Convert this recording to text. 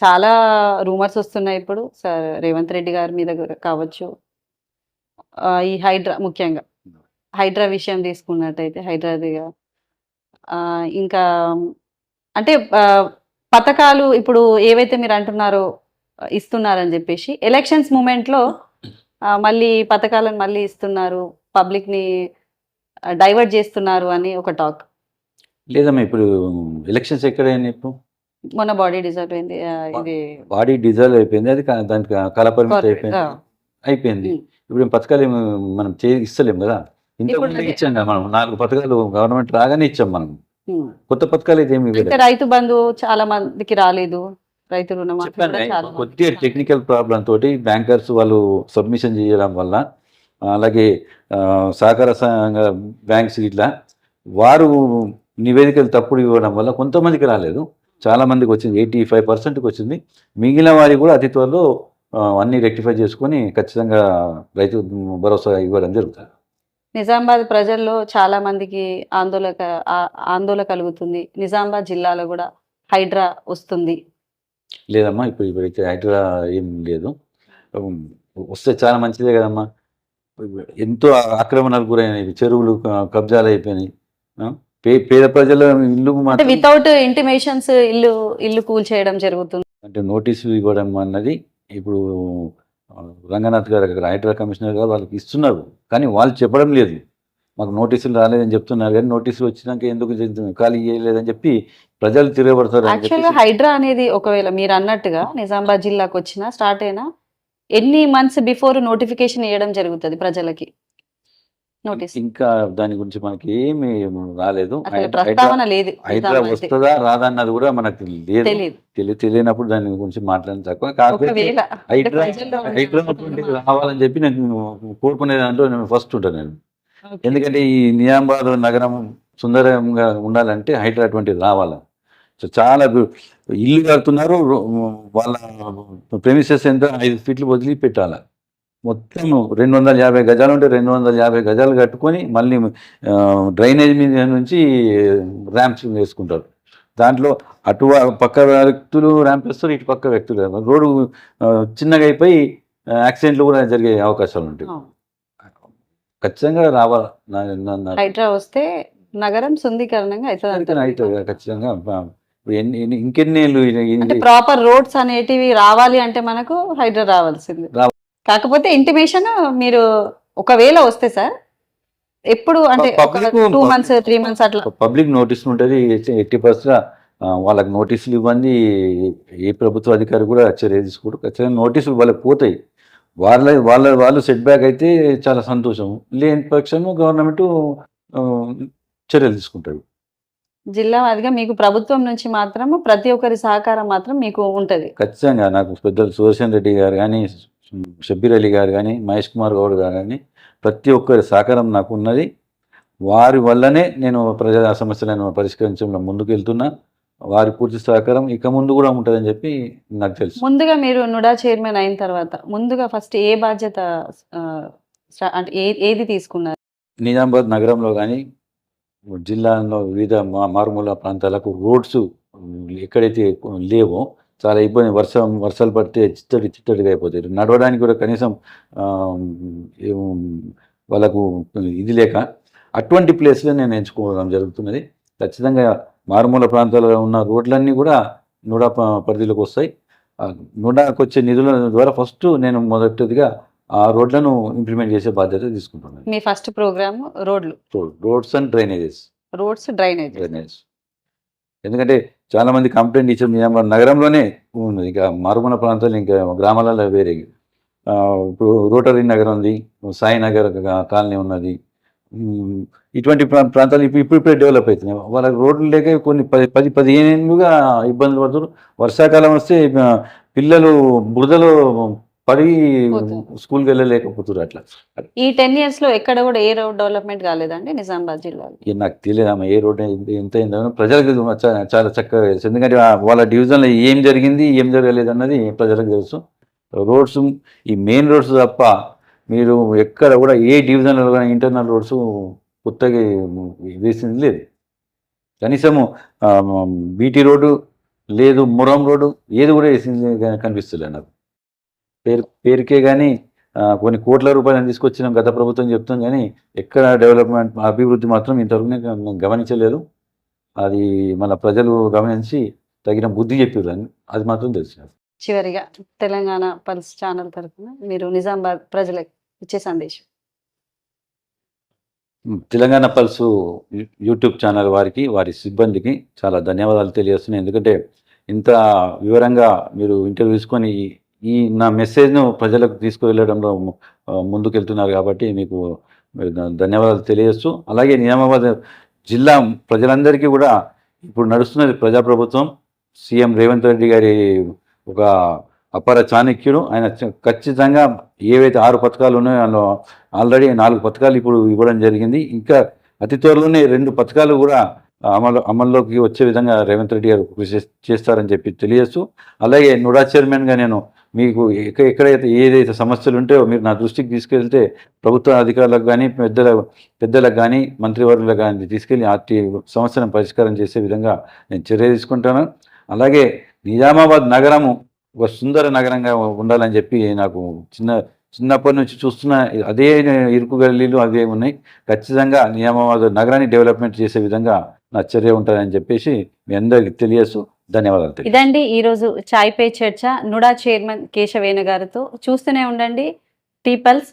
చాలా రూమర్స్ వస్తున్నాయి ఇప్పుడు. సార్ రేవంత్ రెడ్డి గారి మీద కావచ్చు. ఈ హైడ్రా ముఖ్యంగా. హైడ్రా విషయం తీసుకున్నట్టయితే హైడ్రాదిగా. ఇంకా అంటే పథకాలు ఇప్పుడు ఏవైతే మీరు అంటున్నారో ఇస్తున్నారని చెప్పేసి ఎలక్షన్స్ మూమెంట్లో మళ్ళీ పథకాలను మళ్ళీ ఇస్తున్నారు పబ్లిక్ని డైవర్ట్ చేస్తున్నారు అని ఒక టాక్. లేదమ్మా ఇప్పుడు ఎలక్షన్స్ ఎక్కడైనా ఇప్పుడు? మొన్న బాడీ డిజర్వ్ అయింది ఇది బాడీ డిజాల్వ్ అయిపోయింది అది దానికి కలపరిమితి Correct. అయిపోయింది. అయిపోయింది. ఇప్పుడు పథకాలు ఏమి మనం చే ఇస్తలేం కదా ఇంతకు ఇప్పుడు ముందే అదే. ఇచ్చాం కదా మనం నాలుగు పథకాలు గవర్నమెంట్ రాగానే ఇచ్చాం మనం. కొత్త పథకాలు అయితే ఏమి రైతు బంధు చాలా మందికి రాలేదు రైతు చాలా కొద్దిగా టెక్నికల్ ప్రాబ్లం తోటి బ్యాంకర్స్ వాళ్ళు సబ్మిషన్ చేయడం వల్ల అలాగే సహకార సంఘ బ్యాంక్స్ ఇట్లా వారు నివేదికలు తప్పుడు ఇవ్వడం వల్ల కొంతమందికి రాలేదు చాలా మందికి వచ్చింది ఎయిటీ ఫైవ్ పర్సెంట్కి వచ్చింది. మిగిలిన వారికి కూడా అతి త్వరలో అన్ని రెక్టిఫై చేసుకొని ఖచ్చితంగా రైతు భరోసా ఇవ్వడం జరుగుతుంది. నిజామాబాద్ ప్రజల్లో చాలా మందికి ఆందోళన ఆందోళన కలుగుతుంది. నిజామాబాద్ జిల్లాలో కూడా హైడ్రా వస్తుంది. లేదమ్మా ఇప్పుడు ఇప్పుడైతే హైడ్రా ఏం లేదు. వస్తే చాలా మంచిదే కదమ్మా. ఎంతో ఆక్రమణకు గురైనవి చెరువులు కబ్జాలు అయిపోయినాయి. పేద ప్రజల ఇల్లు వితౌట్ ఇంటిమేషన్స్ ఇల్లు ఇల్లు కూల్ చేయడం జరుగుతుంది. అంటే నోటీసులు ఇవ్వడం అన్నది ఇప్పుడు రంగనాథ్ గారు హైడ్రా కమిషనర్ గారు వాళ్ళకి ఇస్తున్నారు. కానీ వాళ్ళు చెప్పడం లేదు. మాకు నోటీసులు రాలేదని చెప్తున్నారు కానీ నోటీసులు వచ్చినాక ఎందుకు? ఖాళీ చేయలేదని చెప్పి ప్రజలు తిరగబడతారు అని యాక్చువల్గా చెప్పేసి- హైడ్రా అనేది ఒకవేళ మీరు అన్నట్టుగా నిజామాబాద్ జిల్లాకు వచ్చిన స్టార్ట్ అయినా ఎన్ని మంత్స్ బిఫోర్ నోటిఫికేషన్ ఇవ్వడం జరుగుతుంది ప్రజలకి? నోటీస్ ఇంకా దాని గురించి మనకి ఏమి రాలేదు. నిజామాబాద్ వస్తుందా రాదా అన్నది కూడా మనకు లేదు. తెలియనప్పుడు దాని గురించి మాట్లాడడం తక్కువ. కాకపోతే హైడ్రా రావాలని చెప్పి నేను కోరుకునే దాంట్లో నేను ఫస్ట్ ఉంటాను నేను. ఎందుకంటే ఈ నిజామాబాద్ నగరం సుందరంగా ఉండాలంటే హైడ్రా అటువంటిది రావాలి. సో చాలా ఇల్లు కడుతున్నారు. వాళ్ళ ప్రెమిసెస్ ఎంత? ఐదు ఫీట్లు వదిలి పెట్టాలి మొత్తం రెండు వందల యాభై గజాలు ఉంటే రెండు వందల యాభై గజాలు కట్టుకొని మళ్ళీ డ్రైనేజ్ మీద నుంచి ర్యాంప్స్ వేసుకుంటారు దాంట్లో అటు పక్క వ్యక్తులు ర్యాంప్ వేస్తారు ఇటు పక్క వ్యక్తులు. రోడ్డు చిన్నగా అయిపోయి యాక్సిడెంట్లు కూడా జరిగే అవకాశాలు ఉంటాయి. ఖచ్చితంగా రావాలి. హైడ్రా వస్తే నగరం సుందీకరణంగా అవుతుంది. ఖచ్చితంగా. ఇంకెన్ని ప్రాపర్ రోడ్స్ అనేటివి రావాలి అంటే మనకు హైడ్రా రావాల్సింది. రావ- కాకపోతే ఇంటిమేషన్ మీరు ఒకవేళ వస్తే సార్ ఎప్పుడు అంటే టూ మంత్స్ త్రీ మంత్స్ అట్లా. పబ్లిక్ నోటీస్ ఉంటుంది పరిస్థితుల్లో ఆ, వాళ్ళకి నోటీసులు ఇవ్వండి ఏ ప్రభుత్వ అధికారి కూడా చర్య తీసుకోడు. ఖచ్చితంగా నోటీసులు వాళ్ళకి పోతాయి. వాళ్ళ వాళ్ళ వాళ్ళు సెట్ బ్యాక్ అయితే చాలా సంతోషం. లేని పక్షము గవర్నమెంట్ చర్యలు తీసుకుంటుంది జిల్లా వారిగా మీకు ప్రభుత్వం నుంచి మాత్రం ప్రతి ఒక్కరి సహకారం మాత్రం మీకు ఉంటది. ఖచ్చితంగా నాకు పెద్దలు సుదర్శన్ రెడ్డి గారు కానీ షబ్బీర్ అలీ గారు కానీ మహేష్ కుమార్ గౌడ్ గారు కానీ ప్రతి ఒక్కరి సహకారం నాకు ఉన్నది. వారి వల్లనే నేను ప్రజా సమస్యలను పరిష్కరించడంలో ముందుకు వెళ్తున్నా వారి పూర్తి సహకారం ఇక ముందు కూడా ఉంటుందని చెప్పి నాకు తెలుసు. ముందుగా మీరు నుడా చైర్మన్ అయిన తర్వాత ముందుగా ఫస్ట్ ఏ బాధ్యత అంటే ఏది తీసుకున్నారు? నిజామాబాద్ నగరంలో కానీ జిల్లాలో వివిధ మారుమూల ప్రాంతాలకు రోడ్స్ ఎక్కడైతే లేవో చాలా ఇబ్బంది వర్షం వర్షాలు పడితే చిత్తడి చిత్తడిగా అయిపోతాయి. నడవడానికి కూడా కనీసం వాళ్ళకు ఇది లేక అటువంటి ప్లేస్లో నేను ఎంచుకోవడం జరుగుతున్నది. ఖచ్చితంగా మారుమూల ప్రాంతాల్లో ఉన్న రోడ్లన్నీ కూడా నుడా పరిధిలోకి వస్తాయి. నుడాకు వచ్చే నిధుల ద్వారా ఫస్ట్ నేను మొదటిదిగా ఆ రోడ్లను ఇంప్లిమెంట్ చేసే బాధ్యత తీసుకుంటున్నాను. మీ ఫస్ట్ ప్రోగ్రామ్ రోడ్లు. Roads and drainages. Roads drainage drainage ఎందుకంటే చాలా మంది కంప్లైంట్ ఇచ్చారు. నిజామాబాద్ నగరంలోనే ఉంది. ఇంకా మారుమూల ప్రాంతాలు ఇంకా గ్రామాలలో వేరే. ఇప్పుడు రోటరీ నగర్ ఉంది సాయి నగర్ కాలనీ ఉన్నది. ఇటువంటి ప్రా- ప్రాంతాలు ఇప్పుడు ఇప్పుడిప్పుడే డెవలప్ అవుతున్నాయి వాళ్ళకి రోడ్లు లేక కొన్ని పది పది పదిహేను ఇబ్బందులు పడుతున్నారు. వర్షాకాలం వస్తే పిల్లలు బురదలో పడి. స్కూల్కి వెళ్ళలేకపోతున్నారు అట్లా. ఈ టెన్ ఇయర్స్లో ఎక్కడ కూడా ఏ రోడ్ డెవలప్మెంట్ కాలేదండి నిజామాబాద్ జిల్లాలో? నాకు తెలియదమ్మా ఏ రోడ్ ఎంత- అయిందో. ప్రజలకు చాలా చక్కగా తెలుసు. ఎందుకంటే వాళ్ళ డివిజన్లో ఏం జరిగింది ఏం జరగలేదు అన్నది ప్రజలకు తెలుసు. రోడ్స్ ఈ మెయిన్ రోడ్స్ తప్ప మీరు ఎక్కడ కూడా ఏ డివిజన్లో కానీ ఇంటర్నల్ రోడ్స్ కొత్తగా వేసింది లేదు. కనీసము బీటీ రోడ్డు లేదు మురం రోడ్డు ఏది కూడా వేసింది కనిపిస్తలే నాకు. పేరు పేరుకే కానీ కొన్ని కోట్ల రూపాయలు తీసుకొచ్చిన గత ప్రభుత్వం చెప్తాం కానీ ఎక్కడ డెవలప్మెంట్ అభివృద్ధి మాత్రం ఇంతవరకు గమనించలేదు. అది మన ప్రజలు గమనించి తగిన బుద్ధి చెప్పారు అది మాత్రం తెలుసు. చివరిగా తెలంగాణ పల్స్ ఛానల్ తరఫున మీరు నిజామాబాద్ ప్రజలకు ఇచ్చే సందేశం. తెలంగాణ పల్సు యూట్యూబ్ ఛానల్ వారికి వారి సిబ్బందికి చాలా ధన్యవాదాలు తెలియజేస్తున్నాయి ఎందుకంటే ఇంత వివరంగా మీరు ఇంటర్వ్యూ తీసుకొని ఈ- నా మెసేజ్ను ప్రజలకు తీసుకువెళ్ళడంలో ముందుకెళ్తున్నారు కాబట్టి మీకు ధన్యవాదాలు తెలియజేస్తూ అలాగే నిజామాబాద్ జిల్లా ప్రజలందరికీ కూడా ఇప్పుడు నడుస్తున్నది ప్రజాప్రభుత్వం. సీఎం రేవంత్ రెడ్డి గారి ఒక అపర చాణక్యుడు. ఆయన ఖచ్చితంగా ఏవైతే ఆరు పథకాలు ఉన్నాయో అందులో ఆల్రెడీ నాలుగు పథకాలు ఇప్పుడు ఇవ్వడం జరిగింది. ఇంకా అతి త్వరలోనే రెండు పథకాలు కూడా అమలు అమల్లోకి వచ్చే విధంగా రేవంత్ రెడ్డి గారు కృషి చేస్తారని చెప్పి తెలియజేస్తూ అలాగే నుడా చైర్మన్గా నేను మీకు ఎక్కడైతే ఏదైతే సమస్యలు ఉంటాయో మీరు నా దృష్టికి తీసుకెళ్తే ప్రభుత్వ అధికారులకు కానీ పెద్దల పెద్దలకు కానీ మంత్రివర్గులకు కానీ తీసుకెళ్ళి ఆ సమస్యను పరిష్కారం చేసే విధంగా నేను చర్య తీసుకుంటాను. అలాగే నిజామాబాద్ నగరము ఒక సుందర నగరంగా ఉండాలని చెప్పి నాకు చిన్న చిన్నప్పటి నుంచి చూస్తున్న అదే ఇరుకు గల్లీలు అదే ఉన్నాయి. ఖచ్చితంగా నిజామాబాద్ నగరాన్ని డెవలప్మెంట్ చేసే విధంగా నా చర్య ఉంటుందని చెప్పేసి మీ అందరికీ తెలియసు ధన్యవాదాలు ఇదండి ఈరోజు Chai pay Charcha. NUDA chairman కేశవేణ గారితో. చూస్తూనే ఉండండి. టీపల్స్